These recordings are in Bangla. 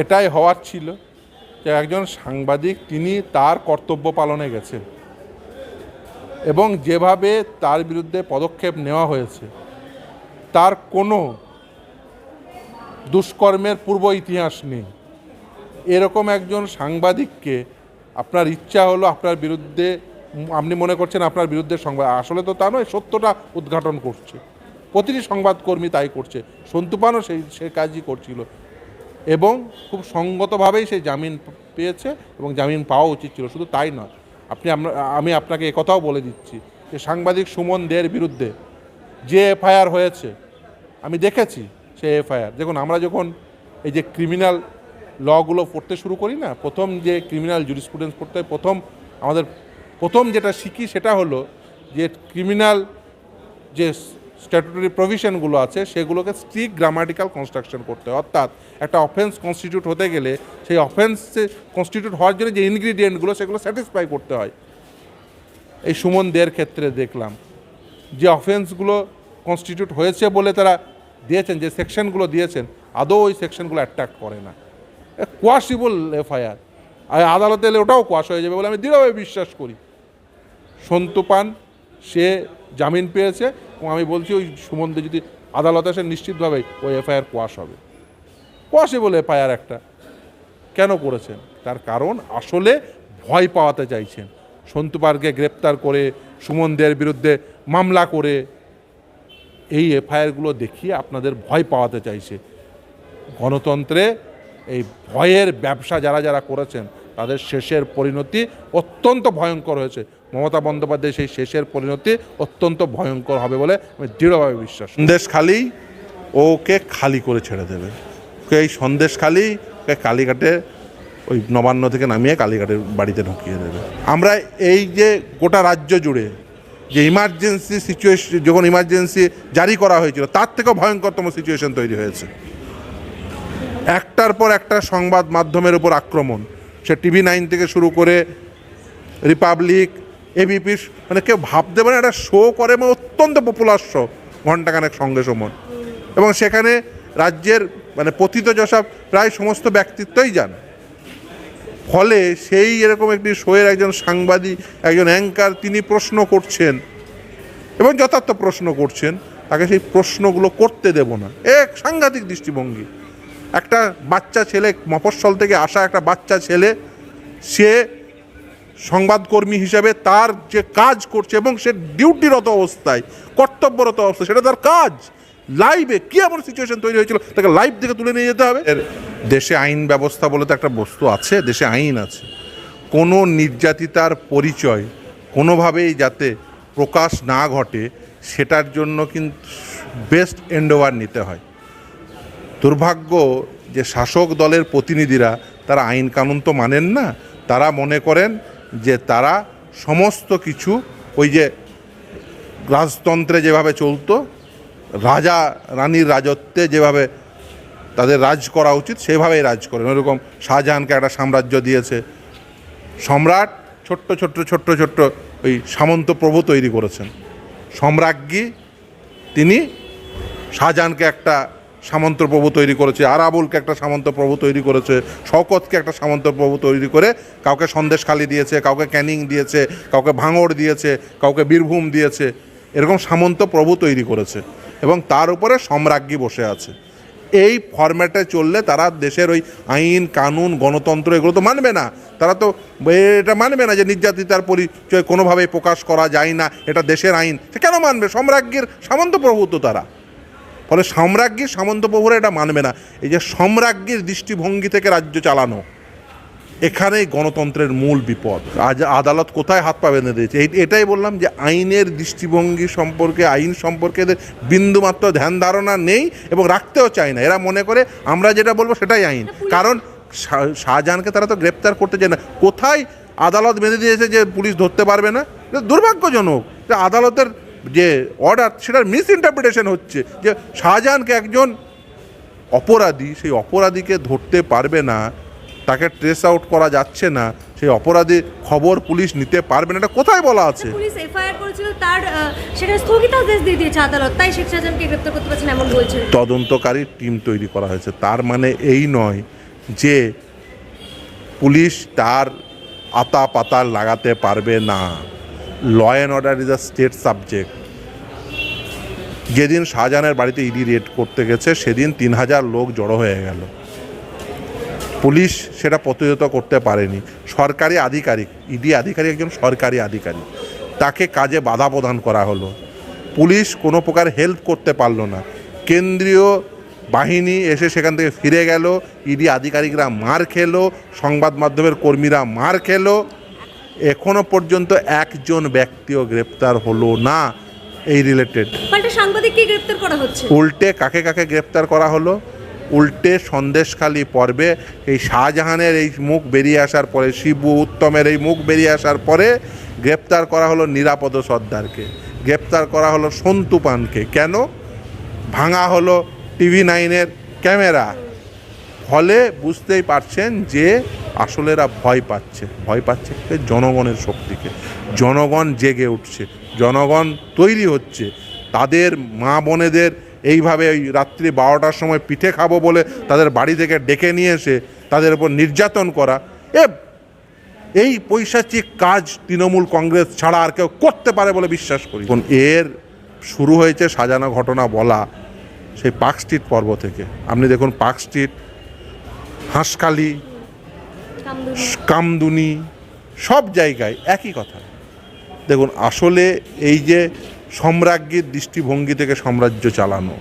এটাই হওয়ার ছিল যে একজন সাংবাদিক তিনি তার কর্তব্য পালনে গেছেন এবং যেভাবে তার বিরুদ্ধে পদক্ষেপ নেওয়া হয়েছে, তার কোনো দুষ্কর্মের পূর্ব ইতিহাস নেই। এরকম একজন সাংবাদিককে আপনার ইচ্ছা হলো আপনার বিরুদ্ধে, আপনি মনে করছেন আপনার বিরুদ্ধে সংবাদ, আসলে তো তা নয়, সত্যটা উদ্ঘাটন করছে। প্রতিটি সংবাদকর্মী তাই করছে। সন্তুপানও সেই সে কাজই করছিল। এবং খুব সঙ্গতভাবেই সে জামিন পেয়েছে এবং জামিন পাওয়া উচিত ছিল, শুধু তাই নয়। আপনি আমি আপনাকে একথাও বলে দিচ্ছি যে সাংবাদিক সুমন দের বিরুদ্ধে যে এফআইআর হয়েছে, আমি দেখেছি সে এফআইআর। দেখুন, আমরা যখন এই যে ক্রিমিনাল লগুলো পড়তে শুরু করি না, প্রথম যে ক্রিমিনাল জুরিসপ্রুডেন্স পড়তে প্রথম আমাদের, প্রথম যেটা শিখি সেটা হলো যে ক্রিমিনাল যে স্ট্যাটুটরি প্রভিশনগুলো আছে, সেগুলোকে স্ট্রিক গ্রামাটিক্যাল কনস্ট্রাকশন করতে হয়। অর্থাৎ একটা অফেন্স কনস্টিটিউট হতে গেলে সেই অফেন্সে কনস্টিটিউট হওয়ার জন্য যে ইনগ্রিডিয়েন্টগুলো সেগুলো স্যাটিসফাই করতে হয়। এই সুমন দের ক্ষেত্রে দেখলাম, যে অফেন্সগুলো কনস্টিটিউট হয়েছে বলে তারা দিয়েছেন, যে সেকশনগুলো দিয়েছেন, আদৌ ওই সেকশনগুলো অ্যাট্রাক্ট করে না। কোয়াশিবল এফআইআর আর আদালতে এলে ওটাও কোয়াশ হয়ে যাবে বলে আমি দৃঢ়ভাবে বিশ্বাস করি। সন্তু পান সে জামিন পেয়েছে এবং আমি বলছি ওই সুমন্দে যদি আদালতে আসে, নিশ্চিতভাবে ওই এফআইআর কোয়াশ হবে। কোয়াশেবল এফআইআর একটা। কেন করেছেন? তার কারণ আসলে ভয় পাওয়াতে চাইছেন। সন্তু পারকে গ্রেপ্তার করে, সুমনদের বিরুদ্ধে মামলা করে এই এফআইআরগুলো দেখিয়ে আপনাদের ভয় পাওয়াতে চাইছে। গণতন্ত্রে এই ভয়ের ব্যবসা যারা যারা করেছেন তাদের শেষের পরিণতি অত্যন্ত ভয়ঙ্কর হয়েছে। মমতা বন্দ্যোপাধ্যায় সেই শেষের পরিণতি অত্যন্ত ভয়ঙ্কর হবে বলে আমি দৃঢ়ভাবে বিশ্বাস সন্দেশ খালি, ওকে খালি করে ছেড়ে দেবে। এই সন্দেশ খালি, ওকে কালীঘাটে ওই নবান্ন থেকে নামিয়ে কালীঘাটের বাড়িতে ঢুকিয়ে দেবে। আমরা এই যে গোটা রাজ্য জুড়ে যে ইমার্জেন্সি সিচুয়েশন যখন ইমার্জেন্সি জারি করা হয়েছিল, তার থেকেও ভয়ঙ্করতম সিচুয়েশন তৈরি হয়েছে। একটার পর একটা সংবাদ মাধ্যমের উপর আক্রমণ সে টিভি নাইন থেকে শুরু করে রিপাবলিক এবিপি মানে কেউ ভাবতে পারে একটা শো করে মানে অত্যন্ত পপুলার শো ঘণ্টাখানেক সঙ্গে সমন। এবং সেখানে রাজ্যের মানে পতিত যশা প্রায় সমস্ত ব্যক্তিত্বই যান। ফলে সেই এরকম একটি শোয়ের একজন সাংবাদিক, একজন অ্যাঙ্কার তিনি প্রশ্ন করছেন। এবং যথার্থ প্রশ্ন করছেন, তাকে সেই প্রশ্নগুলো করতে দেব না। এক সাংঘাতিক দৃষ্টিভঙ্গি। একটা বাচ্চা ছেলে, মফস্বল থেকে আসা একটা বাচ্চা ছেলে, সে সংবাদকর্মী হিসেবে তার যে কাজ করছে এবং সে ডিউটিরত অবস্থায়, কর্তব্যরত অবস্থায়, সেটা তার কাজ। লাইভে কি এমন সিচুয়েশন তৈরি হয়েছিল? তাকে লাইভ থেকে তুলে নিয়ে যেতে হবে। দেশে আইন ব্যবস্থা বলে তো একটা বস্তু আছে, দেশে আইন আছে। কোনো নির্যাতিতার পরিচয় কোনোভাবেই যাতে প্রকাশ না ঘটে, সেটার জন্য কিন্তু বেস্ট এন্ডোভার নিতে হয়। দুর্ভাগ্য যে শাসক দলের প্রতিনিধিরা তারা আইন কানুন তো মানেন না, তারা মনে করেন যে তারা সমস্ত কিছু ওই যে রাজতন্ত্রে যেভাবে চলতো, রাজা, রানীর রাজত্বে যেভাবে তাদের রাজ করা উচিত, সেভাবেই রাজ করেন। ওরকম শাহজাহানকে একটা সাম্রাজ্য দিয়েছে। সম্রাট ছোট্ট ছোট্ট ছোট্ট ছোট্ট ওই সামন্ত প্রভু তৈরি করেছেন। সম্রাজ্ঞী তিনি শাহজাহানকে একটা সামন্ত প্রভু তৈরি করেছে। আরাবুলকে একটা সামন্ত প্রভু তৈরি করেছে। শওকতকে একটা সামন্ত প্রভু তৈরি করে কাউকে সন্দেশখালি দিয়েছে, কাউকে ক্যানিং দিয়েছে, কাউকে ভাঙড় দিয়েছে, কাউকে বীরভূম দিয়েছে। এরকম সামন্ত প্রভু তৈরি করেছে এবং তার উপরে সম্রাজ্ঞী বসে আছে। এই ফরম্যাটে চললে তারা দেশের ওই আইন, কানুন, গণতন্ত্র এগুলো তো মানবে না। তারা তো এটা মানবে না যে নির্যাতিতার পরিচয় কোনোভাবেই প্রকাশ করা যায় না। এটা দেশের আইন। কেন মানবে? সম্রাজ্ঞীর সামন্ত তো তারা। ফলে সম্রাজ্ঞীর সামন্ত প্রভুরা এটা মানবে না। এই যে সম্রাজ্ঞীর দৃষ্টিভঙ্গি থেকে রাজ্য চালানো এখানেই গণতন্ত্রের মূল বিপদ। আজ আদালত কোথায় হাত পা বেঁধে দিয়েছে? এটাই বললাম যে আইনের দৃষ্টিভঙ্গি সম্পর্কে আইন সম্পর্কে এদের বিন্দুমাত্র ধ্যান ধারণা নেই এবং রাখতেও চায় না। এরা মনে করে আমরা যেটা বলব সেটাই আইন। কারণ শাহজাহানকে তারা তো গ্রেপ্তার করতে চায় না। কোথায় আদালত বেঁধে দিয়েছে যে পুলিশ ধরতে পারবে না? দুর্ভাগ্যজনক। যে আদালতের যে অর্ডার সেটার মিস ইন্টারপ্রিটেশন হচ্ছে যে শাহজাহানকে একজন অপরাধী সেই অপরাধীকে ধরতে পারবে না তাকে ট্রেস আউট করা যাচ্ছে না সেই অপরাধী খবর পুলিশ নিতে পারবে না এটা কোথায় বলা আছে? পুলিশ এফআইআর করেছিল তার সেখানে স্থগিতাদেশ দিয়ে দিয়েছে আদালত তাই শেখ শাহজাহানকে গ্রেপ্তার করতে পারছেন এমন বলছেন তদন্তকারী টিম তৈরি করা হয়েছে তার মানে এই নয় যে পুলিশ তার আতা পাতা লাগাতে পারবে না। Law and order is a state subject যেদিন শাহজাহানের বাড়িতে ইডি রেড করতে গেছে, সেদিন তিন হাজার লোক জড়ো হয়ে গেল। পুলিশ সেটা প্রতিহত করতে পারেনি। সরকারি আধিকারিক ইডি আধিকারিক একজন সরকারি আধিকারিক, তাকে কাজে বাধা প্রদান করা হলো। পুলিশ কোনো প্রকার হেল্প করতে পারল না। কেন্দ্রীয় বাহিনী এসে সেখান থেকে ফিরে গেল। ইডি আধিকারিকরা মার খেলো, সংবাদ মাধ্যমের কর্মীরা মার খেলো। এখনও পর্যন্ত একজন ব্যক্তিও গ্রেপ্তার হলো না এই রিলেটেড পাল্টা সাংবাদিককে গ্রেপ্তার করা হচ্ছে। উল্টে কাকে কাকে গ্রেপ্তার করা হলো? উল্টে সন্দেশখালী পর্বে এই শাহজাহানের এই মুখ বেরিয়ে আসার পরে শিবু উত্তমের এই মুখ বেরিয়ে আসার পরে গ্রেপ্তার করা হলো নিরাপদ সর্দারকে। গ্রেপ্তার করা হলো সন্তু পানকে। কেন? ভাঙা হলো টিভি নাইনের ক্যামেরা। ফলে বুঝতেই পারছেন যে আসলে এরা ভয় পাচ্ছে। ভয় পাচ্ছে জনগণের শক্তিকে। জনগণ জেগে উঠছে। জনগণ তৈরি হচ্ছে। তাদের মা বোনেদের এইভাবে ওই রাত্রি বারোটার সময় পিঠে খাব বলে তাদের বাড়ি থেকে ডেকে নিয়ে এসে তাদের উপর নির্যাতন করা। এ, এই পৈশাচিক কাজ তৃণমূল কংগ্রেস ছাড়া আর কেউ করতে পারে বলে বিশ্বাস করি। এর শুরু হয়েছে সাজানো ঘটনা বলা সেই পার্ক স্ট্রিট পর্ব থেকে। আপনি দেখুন, পার্ক স্ট্রিট হাঁসখালি কামদুনি। কামদুনি সব জায়গায় একই কথা। দেখুন আসলে এই যে সম্রাজ্ঞীর দৃষ্টিভঙ্গি থেকে সাম্রাজ্য চালানো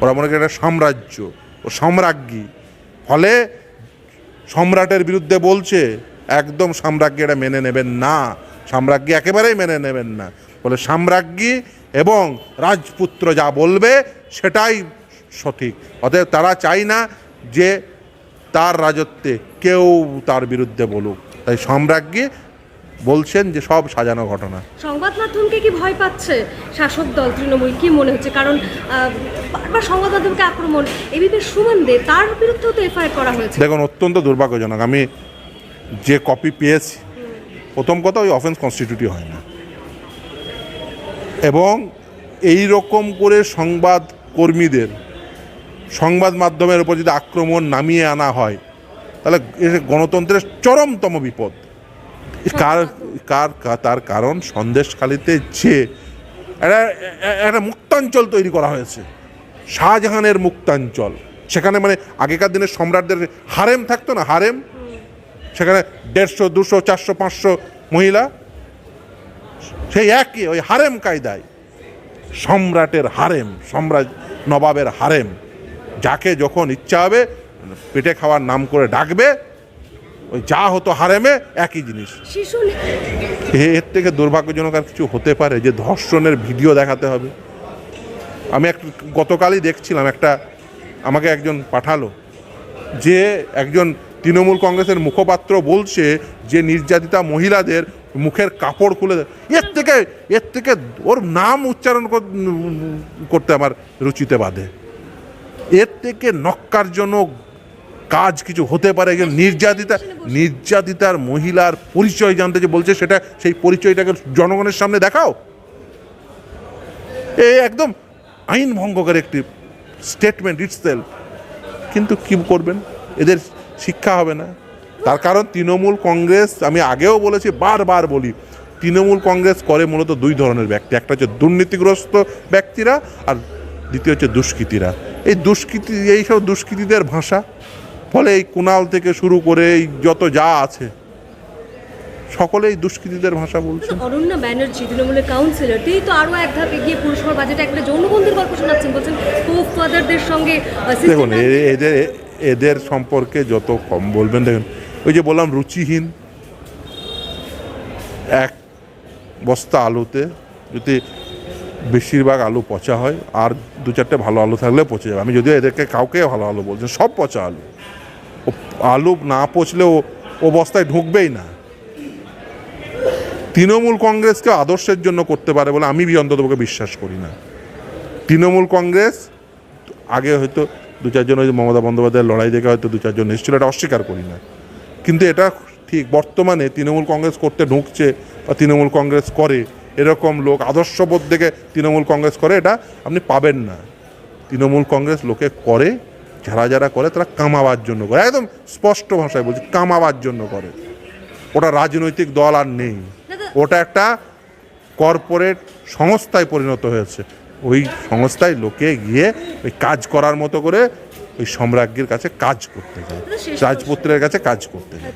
ওরা মনে করে এটা সাম্রাজ্য ও সম্রাজ্ঞী। ফলে সম্রাটের বিরুদ্ধে বলছে একদম সাম্রাজ্ঞী এটা মেনে নেবেন না। সাম্রাজ্ঞী একেবারেই মেনে নেবেন না। বলে সাম্রাজ্ঞী এবং রাজপুত্র যা বলবে সেটাই সঠিক। অতএব তারা চায় না যে তার রাজত্বে কেউ তার বিরুদ্ধে বলুক। তাই সম্রাজ্ঞী বলছেন যে সব সাজানো ঘটনা। সংবাদ মাধ্যমকে কি ভয় পাচ্ছে? শাসক দল তৃণমূল কি মনে হচ্ছে? কারণ বারবার সংবাদ মাধ্যমকে আক্রমণ এবিপির সুমন দে তার বিরুদ্ধেও তো এফআইআর করা হয়েছে। দেখুন অত্যন্ত দুর্ভাগ্যজনক। আমি যে কপি পেয়েছি প্রথম কথা ওই অফেন্স কনস্টিটিউটই হয় না। এবং এই রকম করে সংবাদ কর্মীদের সংবাদ মাধ্যমের উপর যদি আক্রমণ নামিয়ে আনা হয়, তাহলে গণতন্ত্রের চরমতম বিপদ। কার কার, তার কারণ সন্দেশখালিতে যে একটা একটা মুক্তাঞ্চল তৈরি করা হয়েছে, শাহজাহানের মুক্তাঞ্চল। সেখানে মানে আগেকার দিনের সম্রাটদের হারেম থাকতো না, হারেম? সেখানে দেড়শো, দুশো, চারশো, পাঁচশো মহিলা, সেই একই, ওই হারেম কায়দায়। সম্রাটের হারেম, সম্রাট নবাবের হারেম। যাকে যখন ইচ্ছা হবে পেটে খাওয়ার নাম করে ডাকবে ওই যা হতো হারেমে একই জিনিস। এ- এর থেকে দুর্ভাগ্যজনক আর কিছু হতে পারে যে ধর্ষণের ভিডিও দেখাতে হবে। আমি এক গতকালই দেখছিলাম একটা আমাকে একজন পাঠালো যে একজন তৃণমূল কংগ্রেসের মুখপাত্র বলছে যে নির্যাতিতা মহিলাদের মুখের কাপড় খুলে দেয় এর থেকে এর থেকে ওর নাম উচ্চারণ কর- করতে আমার রুচিতে বাধে। এর থেকে নক্কারজনক কাজ কিছু হতে পারে একজন নির্যাতিতা নির্যাতিতার মহিলার পরিচয় জানতে যে বলছে সেটা সেই পরিচয়টাকে জনগণের সামনে দেখাও। এ একদম আইন ভঙ্গকারী একটি স্টেটমেন্ট ইটসেলফ কিন্তু কি করবেন? এদের শিক্ষা হবে না। তার কারণ তৃণমূল কংগ্রেস, আমি আগেও বলেছি, বারবার বলি, তৃণমূল কংগ্রেস করে মূলত দুই ধরনের ব্যক্তি। একটা হচ্ছে দুর্নীতিগ্রস্ত ব্যক্তিরা আর দ্বিতীয় হচ্ছে দুষ্কৃতীরা। এই দুষ্কৃতি এইসব দুষ্কৃতীদের ভাষা ফলে এই কুণাল থেকে শুরু করে এই যত যা আছে সকলেই দুষ্কৃতীদের ভাষা বলছে। অরণ্যা ব্যানার্জি তৃণমূলের কাউন্সিলর তিনি তো আরও এক ধাপ এগিয়ে পুরসভার বাজেটে একটা যৌনবন্দির গল্প শোনাচ্ছেন বলছেন কোপ ফাদারদের সঙ্গে দেখুন এদের এদের সম্পর্কে যত কম বলবেন দেখুন ওই যে বললাম রুচিহীন এক বস্তা আলুতে যদি বেশিরভাগ আলু পচা হয়, আর দু চারটে ভালো আলু থাকলে পচে যাবে। আমি যদিও এদেরকে কাউকে ভালো আলু বলছি সব পচা আলু। আলু না পচলে ও ও বস্তায় ঢুকবেই না। তৃণমূল কংগ্রেসকে আদর্শের জন্য করতে পারে বলে আমি অন্ততপক্ষে বিশ্বাস করি না। তৃণমূল কংগ্রেস, আগে হয়তো দু চারজন ওই মমতা বন্দ্যোপাধ্যায়ের লড়াই দেখে হয়তো দু চারজন এসেছিল, এটা অস্বীকার করি না। কিন্তু এটা ঠিক, বর্তমানে তৃণমূল কংগ্রেস করতে ঢুকছে বা তৃণমূল কংগ্রেস করে এরকম লোক আদর্শবোধ দেখে তৃণমূল কংগ্রেস করে এটা আপনি পাবেন না। তৃণমূল কংগ্রেস লোকে করে যারা যারা করে তারা কামাবার জন্য করে। একদম স্পষ্ট ভাষায় বলছি কামাবার জন্য করে। ওটা রাজনৈতিক দল আর নেই। ওটা একটা কর্পোরেট সংস্থায় পরিণত হয়েছে। ওই সংস্থায় লোকে গিয়ে ওই কাজ করার মতো করে ওই সম্রাজ্ঞীর কাছে কাজ করতে যায়। রাজপুত্রের কাছে কাজ করতে যায়।